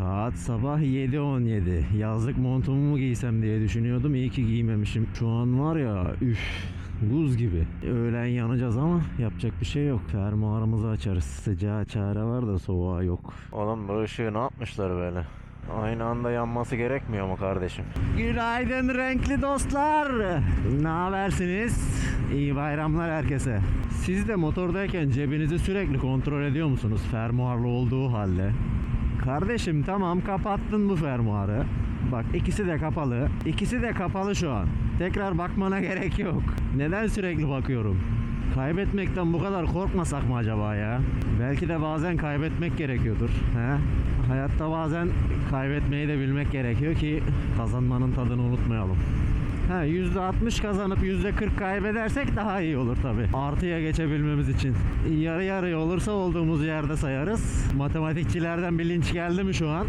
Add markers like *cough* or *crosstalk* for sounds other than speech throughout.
Saat sabah 7.17. Yazlık montumu mu giysem diye düşünüyordum. İyi ki giymemişim. Şu an var ya üf buz gibi. Öğlen yanacağız ama yapacak bir şey yok. Fermuarımızı açarız. Sıcağa çare var da soğuğa yok. Oğlum bu ışığı ne yapmışlar böyle? Aynı anda yanması gerekmiyor mu kardeşim? Günaydın renkli dostlar. Ne habersiniz? İyi bayramlar herkese. Siz de motordayken cebinizi sürekli kontrol ediyor musunuz? Fermuarlı olduğu halde. Kardeşim tamam kapattın bu fermuarı. Bak ikisi de kapalı. İkisi de kapalı şu an. Tekrar bakmana *laughs* gerek yok. Neden sürekli bakıyorum? Kaybetmekten bu kadar korkmasak mı acaba ya? Belki de bazen kaybetmek gerekiyordur. He? Hayatta bazen kaybetmeyi de bilmek gerekiyor ki kazanmanın tadını unutmayalım. Ha, %60 kazanıp %40 kaybedersek daha iyi olur tabi. Artıya geçebilmemiz için. Yarı yarıya olursa olduğumuz yerde sayarız. Matematikçilerden bir linç geldi mi şu an?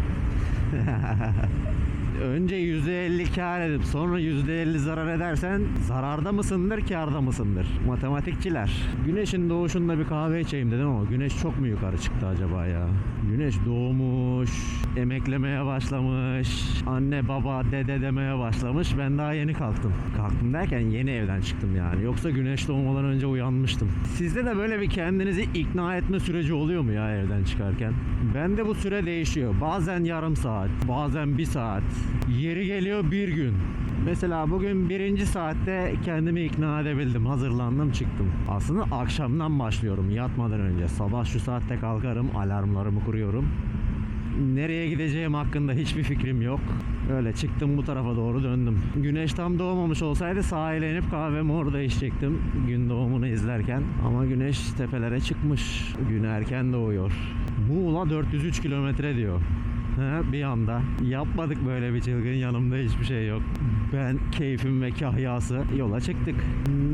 *laughs* Önce %50 kar edip sonra %50 zarar edersen zararda mısındır karda mısındır? Matematikçiler. Güneşin doğuşunda bir kahve içeyim dedim ama güneş çok mu yukarı çıktı acaba ya? Güneş doğmuş, emeklemeye başlamış, anne baba dede demeye başlamış. Ben daha yeni kalktım. Kalktım derken yeni evden çıktım yani. Yoksa güneş doğmadan önce uyanmıştım. Sizde de böyle bir kendinizi ikna etme süreci oluyor mu ya evden çıkarken? Bende bu süre değişiyor. Bazen yarım saat, bazen bir saat. Yeri geliyor bir gün. Mesela bugün birinci saatte kendimi ikna edebildim. Hazırlandım çıktım. Aslında akşamdan başlıyorum yatmadan önce. Sabah şu saatte kalkarım alarmlarımı kuruyorum. Nereye gideceğim hakkında hiçbir fikrim yok. Öyle çıktım bu tarafa doğru döndüm. Güneş tam doğmamış olsaydı sahile inip kahvemi orada içecektim. Gün doğumunu izlerken. Ama güneş tepelere çıkmış. Gün erken doğuyor. Muğla 403 kilometre diyor. Bir anda. Yapmadık böyle bir çılgın yanımda hiçbir şey yok. Ben keyfim ve kahyası yola çıktık.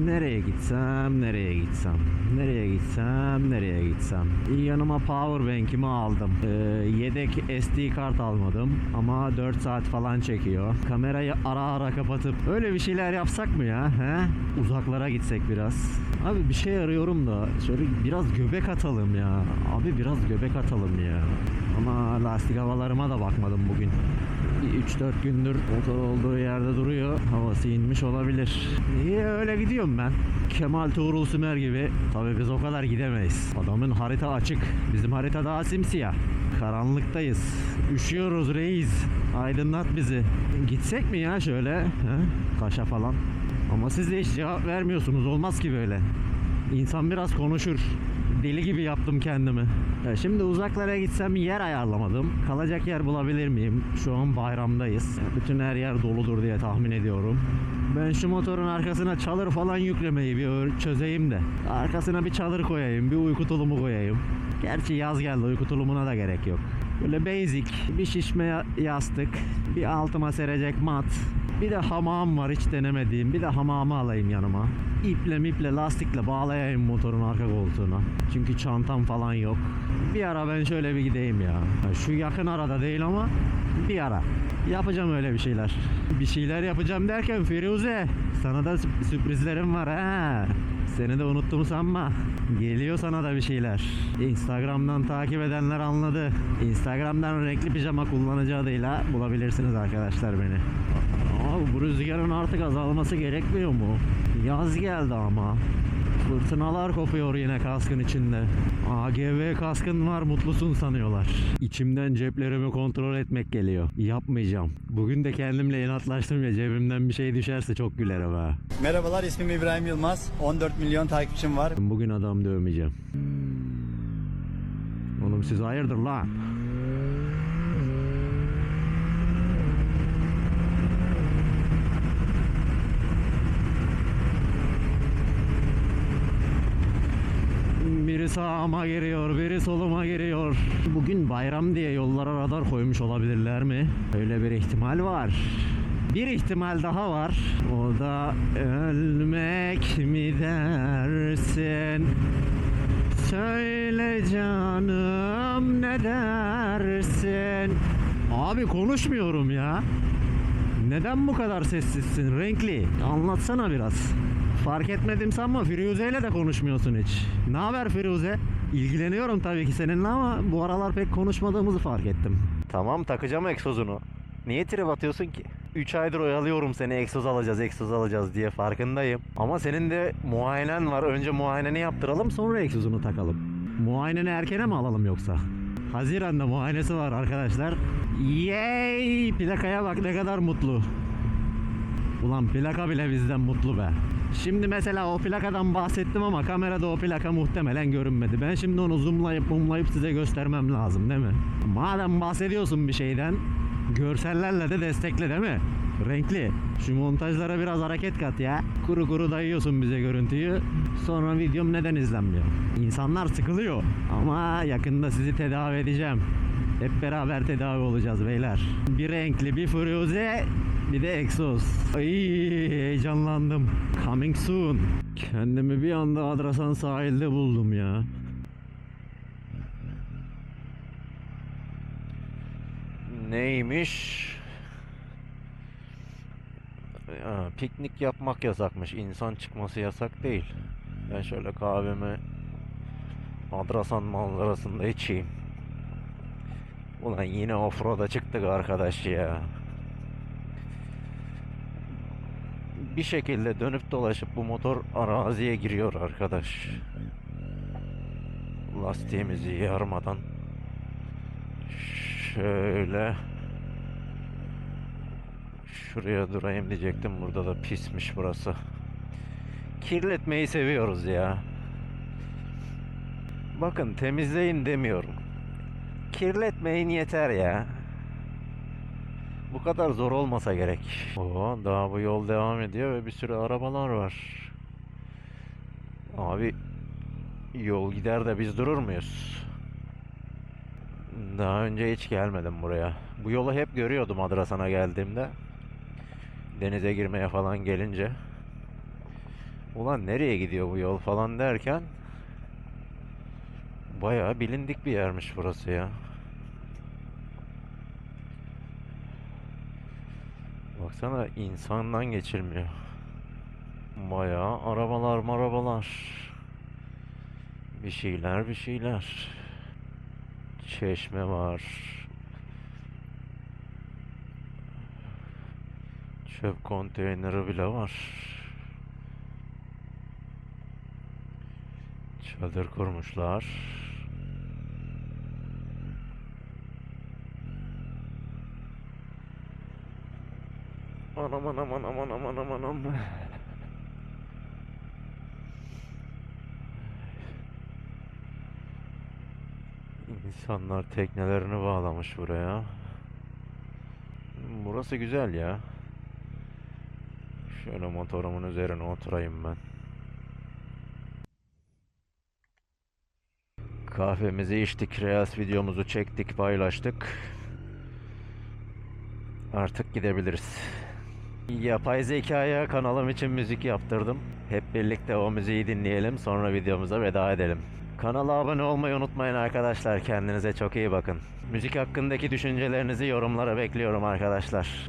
Nereye gitsem, nereye gitsem, nereye gitsem, nereye gitsem. Yanıma power bank'imi aldım. Ee, yedek SD kart almadım ama 4 saat falan çekiyor. Kamerayı ara ara kapatıp öyle bir şeyler yapsak mı ya? He? Uzaklara gitsek biraz. Abi bir şey arıyorum da şöyle biraz göbek atalım ya. Abi biraz göbek atalım ya. Ama lastik havalarıma da bakmadım bugün. Bir 3-4 gündür motor olduğu yerde duruyor. Havası inmiş olabilir. İyi öyle gidiyorum ben. Kemal Tuğrul Sümer gibi. Tabii biz o kadar gidemeyiz. Adamın harita açık. Bizim harita daha simsiyah. Karanlıktayız. Üşüyoruz reis. Aydınlat bizi. Gitsek mi ya şöyle? He? Kaşa falan. Ama siz de hiç cevap vermiyorsunuz. Olmaz ki böyle. İnsan biraz konuşur. Deli gibi yaptım kendimi. Ya şimdi uzaklara gitsem yer ayarlamadım. Kalacak yer bulabilir miyim? Şu an bayramdayız. Bütün her yer doludur diye tahmin ediyorum. Ben şu motorun arkasına çadır falan yüklemeyi bir çözeyim de. Arkasına bir çadır koyayım, bir uyku tulumu koyayım. Gerçi yaz geldi, uyku tulumuna da gerek yok. Böyle basic, bir şişme ya- yastık, bir altıma serecek mat, bir de hamam var hiç denemediğim. Bir de hamamı alayım yanıma. İple miple lastikle bağlayayım motorun arka koltuğuna. Çünkü çantam falan yok. Bir ara ben şöyle bir gideyim ya. Şu yakın arada değil ama bir ara. Yapacağım öyle bir şeyler. Bir şeyler yapacağım derken Firuze sana da sü- sürprizlerim var ha. Seni de unuttum sanma. Geliyor sana da bir şeyler. Instagram'dan takip edenler anladı. Instagram'dan renkli pijama kullanıcı adıyla bulabilirsiniz arkadaşlar beni. Abi bu rüzgarın artık azalması gerekmiyor mu? Yaz geldi ama. Fırtınalar kopuyor yine kaskın içinde. AGV kaskın var mutlusun sanıyorlar. İçimden ceplerimi kontrol etmek geliyor. Yapmayacağım. Bugün de kendimle inatlaştım ya cebimden bir şey düşerse çok gülerim ha. Merhabalar ismim İbrahim Yılmaz. 14 milyon takipçim var. Bugün adam dövmeyeceğim. Oğlum siz hayırdır lan? Biri sağıma giriyor, biri soluma giriyor. Bugün bayram diye yollara radar koymuş olabilirler mi? Öyle bir ihtimal var. Bir ihtimal daha var. O da ölmek mi dersin? Söyle canım ne dersin? Abi konuşmuyorum ya. Neden bu kadar sessizsin renkli? Anlatsana biraz. Fark etmedim sanma Firuze ile de konuşmuyorsun hiç. Ne haber Firuze? İlgileniyorum tabii ki seninle ama bu aralar pek konuşmadığımızı fark ettim. Tamam takacağım egzozunu. Niye trip atıyorsun ki? 3 aydır oyalıyorum seni egzoz alacağız egzoz alacağız diye farkındayım. Ama senin de muayenen var. Önce muayeneni yaptıralım sonra egzozunu takalım. Muayeneni erkene mi alalım yoksa? Haziran'da muayenesi var arkadaşlar. Yay! Plakaya bak ne kadar mutlu. Ulan plaka bile bizden mutlu be. Şimdi mesela o plakadan bahsettim ama kamerada o plaka muhtemelen görünmedi. Ben şimdi onu zoomlayıp mumlayıp size göstermem lazım değil mi? Madem bahsediyorsun bir şeyden görsellerle de destekle değil mi? Renkli. Şu montajlara biraz hareket kat ya. Kuru kuru dayıyorsun bize görüntüyü. Sonra videom neden izlenmiyor? İnsanlar sıkılıyor. Ama yakında sizi tedavi edeceğim. Hep beraber tedavi olacağız beyler. Bir renkli, bir Firuze, bir de egzoz. Ay heyecanlandım. Coming soon. Kendimi bir anda Adrasan sahilde buldum ya. Neymiş? Ya, piknik yapmak yasakmış. İnsan çıkması yasak değil. Ben şöyle kahvemi Adrasan manzarasında içeyim. Ulan yine offroad'a çıktık arkadaş ya. Bir şekilde dönüp dolaşıp bu motor araziye giriyor arkadaş. Lastiğimizi yarmadan şöyle şuraya durayım diyecektim. Burada da pismiş burası. Kirletmeyi seviyoruz ya. Bakın temizleyin demiyorum. Kirletmeyin yeter ya. Bu kadar zor olmasa gerek. Oo, daha bu yol devam ediyor ve bir sürü arabalar var. Abi yol gider de biz durur muyuz? Daha önce hiç gelmedim buraya. Bu yolu hep görüyordum Adrasan'a geldiğimde. Denize girmeye falan gelince. Ulan nereye gidiyor bu yol falan derken Bayağı bilindik bir yermiş burası ya. Baksana insandan geçilmiyor. Bayağı arabalar marabalar. Bir şeyler bir şeyler. Çeşme var. Çöp konteyneri bile var. Çadır kurmuşlar. Anam anam anam anam anam anam. İnsanlar teknelerini bağlamış buraya. Burası güzel ya. Şöyle motorumun üzerine oturayım ben. Kahvemizi içtik, Reels videomuzu çektik, paylaştık. Artık gidebiliriz. Yapay zekaya kanalım için müzik yaptırdım. Hep birlikte o müziği dinleyelim, sonra videomuza veda edelim. Kanala abone olmayı unutmayın arkadaşlar. Kendinize çok iyi bakın. Müzik hakkındaki düşüncelerinizi yorumlara bekliyorum arkadaşlar.